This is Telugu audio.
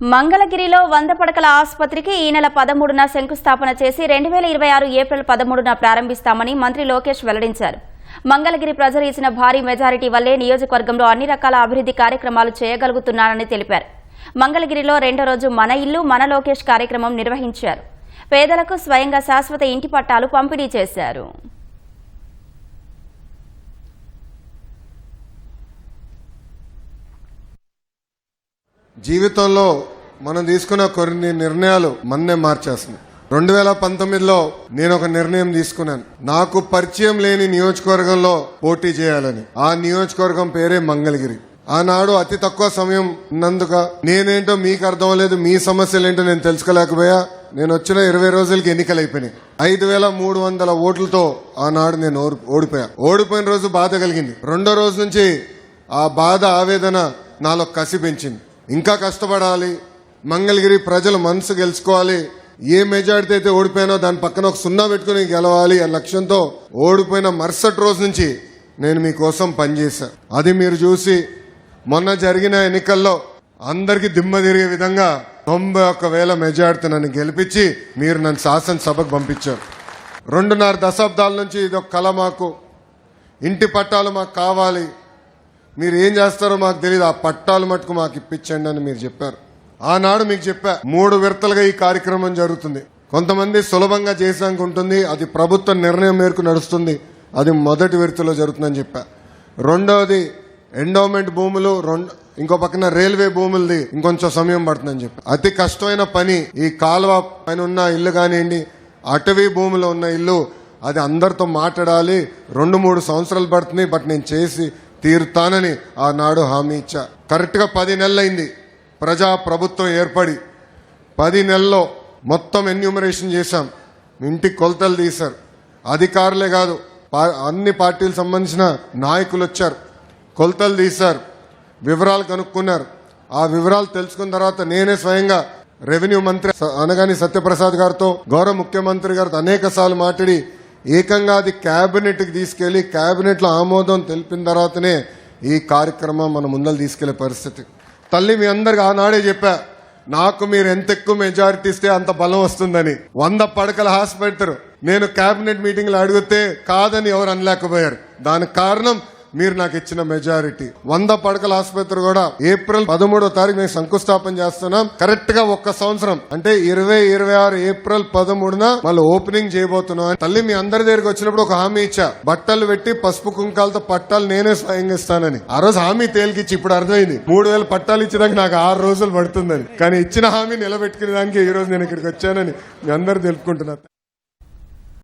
మంగళగిరిలో వంద పడకల ఆసుపత్రికి ఈ నెల పదమూడున శంకుస్థాపన చేసి రెండు వేల ఇరవై ఆరు ఏప్రిల్ పదమూడున ప్రారంభిస్తామని మంత్రి లోకేష్ వెల్లడించారు. మంగళగిరి ప్రజలు ఇచ్చిన భారీ మెజారిటీ వల్లే నియోజకవర్గంలో అన్ని రకాల అభివృద్ధి కార్యక్రమాలు చేయగలుగుతున్నారని తెలిపారు. మంగళగిరిలో రెండో రోజు మన ఇల్లు మన లోకేష్ కార్యక్రమం నిర్వహించారు. పేదలకు స్వయంగా శాశ్వత ఇంటి పట్టాలు పంపిణీ చేశారు. జీవితంలో మనం తీసుకున్న కొన్ని నిర్ణయాలు మన్నే మార్చేస్తున్నాయి రెండు వేల పంతొమ్మిదిలో నేను ఒక నిర్ణయం తీసుకున్నాను. నాకు పరిచయం లేని నియోజకవర్గంలో పోటీ చేయాలని. ఆ నియోజకవర్గం పేరే మంగళగిరి. ఆనాడు అతి తక్కువ సమయం ఉన్నందుక నేనేంటో మీకు అర్థం లేదు మీ సమస్యలు ఏంటో నేను తెలుసుకోలేకపోయా. నేను వచ్చిన ఇరవై రోజులకి ఎన్నికలు అయిపోయినాయి. ఐదు వేల మూడు వందల ఓట్లతో ఆనాడు నేను ఓడిపోయా. ఓడిపోయిన రోజు బాధ కలిగింది. రెండో రోజు నుంచి ఆ బాధ ఆవేదన నాలో కసి పెంచింది. ఇంకా కష్టపడాలి మంగళగిరి ప్రజల మనసు గెలుచుకోవాలి. ఏ మెజార్టీ అయితే ఓడిపోయినో దాని పక్కన ఒక సున్నా పెట్టుకుని గెలవాలి అనే లక్ష్యంతో ఓడిపోయిన మరుసటి రోజు నుంచి నేను మీకోసం పనిచేశా. అది మీరు చూసి మొన్న జరిగిన ఎన్నికల్లో అందరికీ దిమ్మ తిరిగే విధంగా తొంభై ఒక్క వేల మెజార్టీ నన్ను గెలిపించి మీరు నన్ను శాసనసభకు పంపించారు. రెండున్నర దశాబ్దాల నుంచి ఇది ఒక కళ మాకు. ఇంటి పట్టాలు మాకు కావాలి. మీరు ఏం చేస్తారో మాకు తెలియదు ఆ పట్టాలు మటుకు మాకు ఇప్పించండి అని మీరు చెప్పారు. ఆనాడు మీకు చెప్పా మూడు విడతలుగా ఈ కార్యక్రమం జరుగుతుంది. కొంతమంది సులభంగా చేసాక ఉంటుంది అది ప్రభుత్వ నిర్ణయం మేరకు నడుస్తుంది అది మొదటి విడతలో జరుగుతుందని చెప్పా. రెండవది ఎండోమెంట్ భూములు రెండు ఇంకో పక్కన రైల్వే భూములది ఇంకొంచెం సమయం పడుతుందని చెప్పి. అతి కష్టమైన పని ఈ కాలువ పైన ఉన్న ఇల్లు కానివ్వండి అటవీ భూమిలో ఉన్న ఇల్లు అది అందరితో మాట్లాడాలి రెండు మూడు సంవత్సరాలు పడుతుంది బట్ నేను చేసి తీరుతానని ఆనాడు హామీ ఇచ్చా. కరెక్ట్గా పది నెలలైంది. ప్రజా ప్రభుత్వం ఏర్పడి పది నెలల్లో మొత్తం ఎన్యూమరేషన్ చేశాం. ఇంటికి కొలతలు తీశారు. అధికారులే కాదు అన్ని పార్టీలకు సంబంధించిన నాయకులు వచ్చారు. కొలతలు తీశారు. వివరాలు కనుక్కున్నారు. ఆ వివరాలు తెలుసుకున్న తర్వాత నేనే స్వయంగా రెవెన్యూ మంత్రి అనగాని సత్యప్రసాద్ గారితో గౌరవ ముఖ్యమంత్రి గారితో అనేక సార్లు మాట్లాడి ఏకంగా అది క్యాబినెట్కి తీసుకెళ్ళి క్యాబినెట్లో ఆమోదం తెలిపిన తర్వాతనే ఈ కార్యక్రమం మన ముందలు తీసుకెళ్ళే పరిస్థితి. తల్లి మీ అందరికి ఆనాడే చెప్పా నాకు మీరు ఎంత ఎక్కువ మెజారిటీ ఇస్తే అంత బలం వస్తుందని. వంద పడకల హాస్పిటల్ నేను కేబినెట్ మీటింగ్లో అడిగితే కాదని ఎవరు అనలేకపోయారు. దానికి కారణం మీరు నాకు ఇచ్చిన మెజారిటీ వంద పడకల ఆసుపత్రి కూడా ఏప్రిల్ పదమూడో తారీఖు మేము శంకుస్థాపన చేస్తున్నాం. కరెక్ట్గా ఒక్క సంవత్సరం అంటే ఇరవై ఇరవై ఆరు ఏప్రిల్ పదమూడున మళ్ళీ ఓపెనింగ్ చేయబోతున్నాం. తల్లి మీ అందరి దగ్గరికి వచ్చినప్పుడు ఒక హామీ ఇచ్చా. బట్టలు పెట్టి పసుపు కుంకాలతో పట్టాలు నేనే స్వయంగా ఇస్తానని. ఆ రోజు హామీ తేలికిచ్చి ఇప్పుడు అర్థమైంది. మూడు వేల పట్టాలు ఇచ్చేదానికి నాకు ఆరు రోజులు పడుతుందని. కానీ ఇచ్చిన హామీ నిలబెట్టుకునే దానికి ఈ రోజు నేను ఇక్కడికి వచ్చానని మీ అందరు తెలుపుకుంటున్నారు.